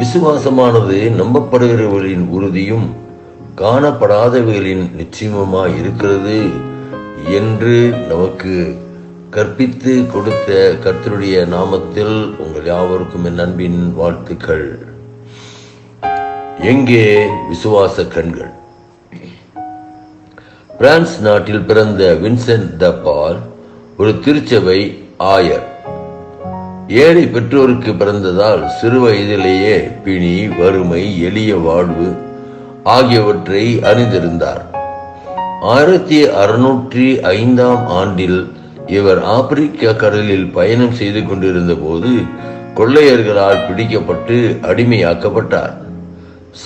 விசுவாசமானது நம்பப்படுகிறவர்களின் உறுதியும் காணப்படாதவைகளின் நிச்சயமுமாய் இருக்கிறது என்று நமக்கு கற்பித்து கொடுத்த கர்த்தருடைய நாமத்தில் உங்கள் யாவருக்கும் என் அன்பின் வாழ்த்துக்கள். எங்கே விசுவாச கண்கள்? பிரான்ஸ் நாட்டில் பிறந்த வின்சென்ட் த பால் ஒரு திருச்சபை ஆயர். ஏழை பெற்றோருக்கு பிறந்ததால் சிறு வயதிலேயே பிணி வறுமை எளிய வாழ்வு ஆகியவற்றை அறிந்திருந்தார். ஆயிரத்தி அறுநூற்றி ஐந்தாம் ஆண்டில் இவர் ஆப்பிரிக்க கடலில் பயணம் செய்து கொண்டிருந்த போது கொள்ளையர்களால் பிடிக்கப்பட்டு அடிமையாக்கப்பட்டார்.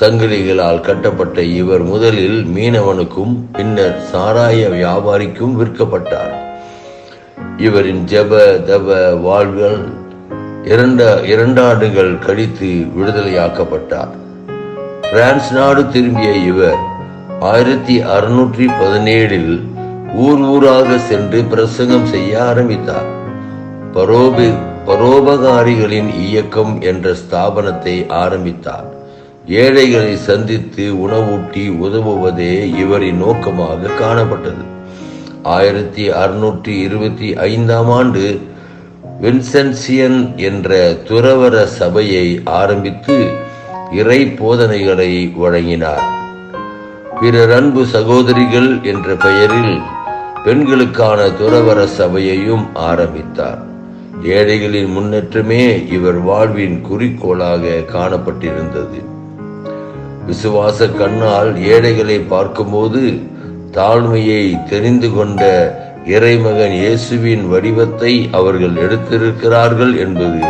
சங்கிலிகளால் கட்டப்பட்ட இவர் முதலில் மீனவனுக்கும் பின்னர் சாராய வியாபாரிக்கும் விற்கப்பட்டார். இவரின் ஜெப தவ வாழ்வுகள் இரண்ட இரண்டாண்டுகள் கழித்து விடுதலையாக்கப்பட்டார். பிரான்ஸ் நாடு திரும்பிய இவர் ஆயிரத்தி அறுநூற்றி பதினேழில் ஊர் ஊராக சென்று பிரசங்கம் செய்ய ஆரம்பித்தார். பரோபி பரோபகாரிகளின் இயக்கம் என்ற ஸ்தாபனத்தை ஆரம்பித்தார். ஏழைகளை சந்தித்து உணவூட்டி உதவுவதே இவரின் நோக்கமாக காணப்பட்டது. ஆயிரத்தி அறுநூற்றி இருபத்தி ஐந்தாம் ஆண்டு வின்சென்சியன் என்ற துறவர சபையை ஆரம்பித்து இறை போதனைகளை வழங்கினார். பிறர் அன்பு சகோதரிகள் என்ற பெயரில் பெண்களுக்கான துறவர சபையையும் ஆரம்பித்தார். ஏழைகளின் முன்னேற்றமே இவர் வாழ்வின் குறிக்கோளாக காணப்பட்டிருந்தது. விசுவாச கண்ணால் ஏழைகளை பார்க்கும்போது தாழ்மையை தெரிந்து கொண்ட இறைமகன் இயேசுவின் வடிவத்தை அவர்கள் எடுத்திருக்கிறார்கள் என்பது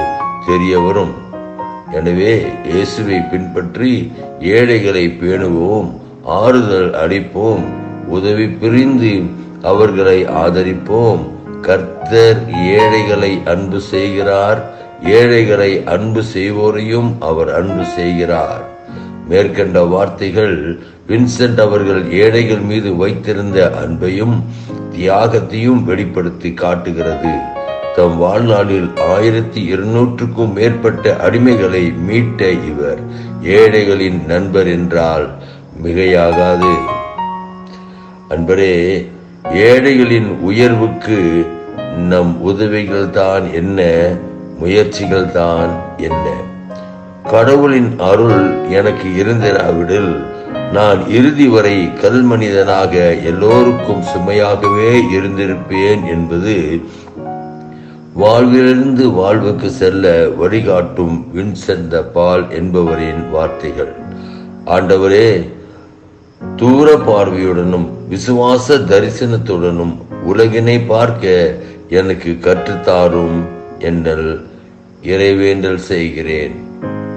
தெரிய வரும் எனவே இயேசுவை பின்பற்றி ஏழைகளை பேணுவோம் ஆறுதல் அளிப்போம் உதவி பிரிந்து அவர்களை ஆதரிப்போம். கர்த்தர் ஏழைகளை அன்பு செய்கிறார் ஏழைகளை அன்பு செய்வோரையும் அவர் அன்பு செய்கிறார். மேற்கண்ட வார்த்தைகள் வின்சென்ட் அவர்கள் ஏழைகள் மீது வைத்திருந்த அன்பையும் தியாகத்தையும் வெளிப்படுத்தி காட்டுகிறது. தம் வாழ்நாளில் ஆயிரத்தி இருநூற்றுக்கும் மேற்பட்ட அடிமைகளை மீட்ட இவர் ஏழைகளின் நண்பர் என்றால் மிகையாகாது. அன்பரே ஏழைகளின் உயர்வுக்கு நம் உதவிகள் தான் என்ன முயற்சிகள் தான் என்ன? கடவுளின் அருள் எனக்கு இருந்திராவிடில் நான் இறுதி வரை கல் மனிதனாக எல்லோருக்கும் சுமையாகவே இருந்திருப்பேன் என்பது வாழ்விலிருந்து வாழ்வுக்கு செல்ல வழிகாட்டும் வின்சென்ட் பால் என்பவரின் வார்த்தைகள். ஆண்டவரே தூர பார்வையுடனும் விசுவாச தரிசனத்துடனும் உலகினை பார்க்க எனக்கு கற்றுத்தாரும் என்றல் இறைவேண்டல் செய்கிறேன்.